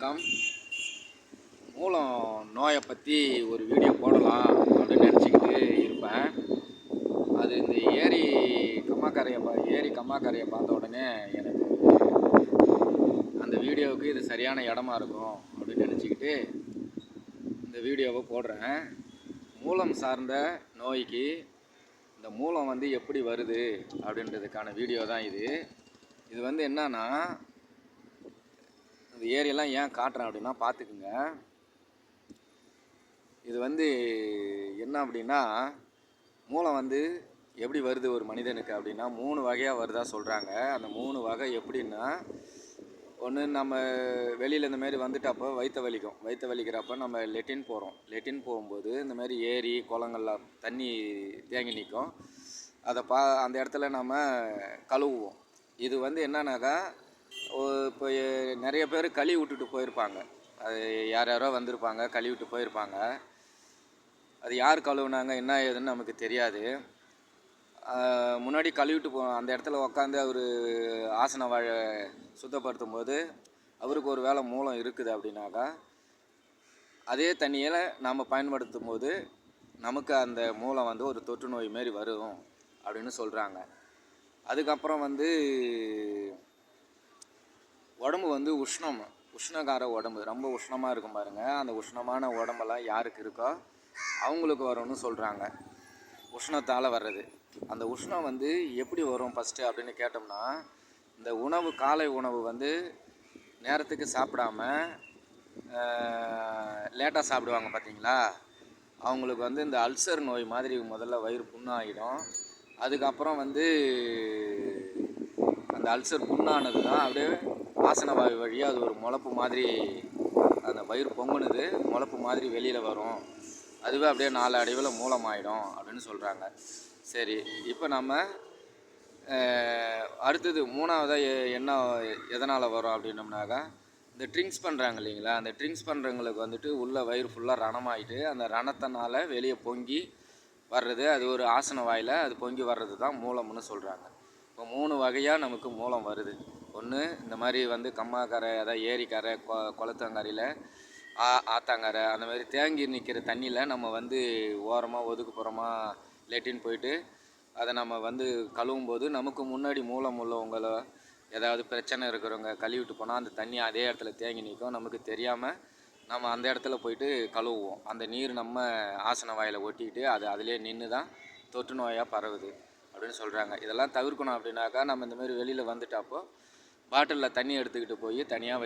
வணக்கம். மூலம் நோயை பற்றி ஒரு வீடியோ போடலாம் அப்படின்னு நினச்சிக்கிட்டு இருப்பேன். அது இந்த ஏரி கம்மாக்கரையை பா ஏரி கம்மாக்கரையை பார்த்த உடனே எனக்கு அந்த வீடியோவுக்கு இது சரியான இடமா இருக்கும் அப்படின்னு நினச்சிக்கிட்டு இந்த வீடியோவை போடுறேன். மூலம் சார்ந்த நோய்க்கு இந்த மூலம் வந்து எப்படி வருது அப்படின்றதுக்கான வீடியோ தான் இது. இது வந்து என்னன்னா இந்த ஏரியெல்லாம் ஏன் காட்டுறேன் அப்படின்னா பார்த்துக்குங்க. இது வந்து என்ன அப்படின்னா மூலம் வந்து எப்படி வருது ஒரு மனிதனுக்கு அப்படின்னா மூணு வகையாக வருதா சொல்கிறாங்க அந்த மூணு வகை எப்படின்னா ஒன்று நம்ம வெளியில் இந்த மாதிரி வந்துட்டப்போ வயிற்ற வலிக்கும். வயிற்று வலிக்கிறப்ப நம்ம லெட்டின் போகிறோம் லெட்டின் போகும்போது இந்த மாதிரி ஏரி குளங்கள்லாம் தண்ணி தேங்கி நிற்கும் அதை பா அந்த இடத்துல நம்ம கழுவுவோம். இது வந்து என்னன்னாக்கா இப்போ நிறைய பேர் கழுவி விட்டுட்டு போயிருப்பாங்க. அது யார் யாரோ வந்திருப்பாங்க கழுவி விட்டு போயிருப்பாங்க. அது யார் கழுவுனாங்க என்ன ஏதுன்னு நமக்கு தெரியாது. முன்னாடி கழுவிட்டு போ அந்த இடத்துல உக்காந்து அவர் ஆசன வாழை சுத்தப்படுத்தும் போது அவருக்கு ஒரு வேலை மூலம் இருக்குது அப்படின்னாக்கா அதே தண்ணியில் நாம் பயன்படுத்தும் போது நமக்கு அந்த மூலம் வந்து ஒரு தொற்று நோய் மாரி வரும் அப்படின்னு சொல்கிறாங்க அதுக்கப்புறம் வந்து உடம்பு வந்து உஷ்ணம் உஷ்ணகார உடம்பு. ரொம்ப உஷ்ணமாக இருக்கும் பாருங்கள் அந்த உஷ்ணமான உடம்பெல்லாம் யாருக்கு இருக்கோ அவங்களுக்கு வரும்னு சொல்கிறாங்க உஷ்ணத்தால் வர்றது. அந்த உஷ்ணம் வந்து எப்படி வரும் ஃபஸ்ட்டு அப்படின்னு கேட்டோம்னா இந்த உணவு காலை உணவு வந்து நேரத்துக்கு சாப்பிடாம லேட்டாக சாப்பிடுவாங்க பார்த்தீங்களா அவங்களுக்கு வந்து இந்த அல்சர் நோய் மாதிரி முதல்ல வயிறு புண்ணாகிடும் அதுக்கப்புறம் வந்து அந்த அல்சர் புண்ணானது தான் அப்படியே வாசனை வாய் வழியாக அது ஒரு முளப்பு மாதிரி அந்த வயிறு பொங்குனது முளப்பு மாதிரி வெளியில் வரும். அதுவே அப்படியே நாலு அடைவில் மூலமாயிடும் அப்படின்னு சொல்கிறாங்க சரி இப்போ நம்ம அடுத்தது மூணாவதாக என்ன எதனால் வரும் அப்படின்னம்னாக்கா இந்த ட்ரிங்க்ஸ் பண்ணுறாங்க இல்லைங்களா? அந்த ட்ரிங்க்ஸ் பண்ணுறவங்களுக்கு வந்துட்டு உள்ள வயிறு ஃபுல்லாக ரணமாயிட்டு அந்த ரணத்தினால வெளியே பொங்கி வர்றது அது ஒரு ஆசன வாயில் அது பொங்கி வர்றது தான் மூலம்னு சொல்கிறாங்க இப்போ மூணு வகையாக நமக்கு மூலம் வருது. ஒன்று இந்த மாதிரி வந்து கம்மாக்கரை அதாவது ஏரிக்கரை கொ குளத்தங்கரையில் ஆ ஆத்தாங்கரை அந்த மாதிரி தேங்கி நிற்கிற தண்ணியில் நம்ம வந்து ஓரமாக ஒதுக்குப்புறமாக லெட்டின் போயிட்டு அதை நம்ம வந்து கழுவும் போது நமக்கு முன்னாடி மூலம் உள்ளவங்களோ ஏதாவது பிரச்சனை இருக்கிறவங்க கழுவிட்டு போனால் அந்த தண்ணி அதே இடத்துல தேங்கி நிற்கும் நமக்கு தெரியாமல் நம்ம அந்த இடத்துல போயிட்டு கழுவுவோம். அந்த நீர் நம்ம ஆசன வாயில் ஒட்டிக்கிட்டு அது அதிலே நின்று தான் தொற்று நோயாக பரவுது அப்படின்னு சொல்கிறாங்க இதெல்லாம் தவிர்க்கணும் அப்படின்னாக்கா நம்ம இந்தமாரி வெளியில் வந்துட்டப்போ பாட்டிலில் தண்ணி எடுத்துக்கிட்டு போய் தனியாக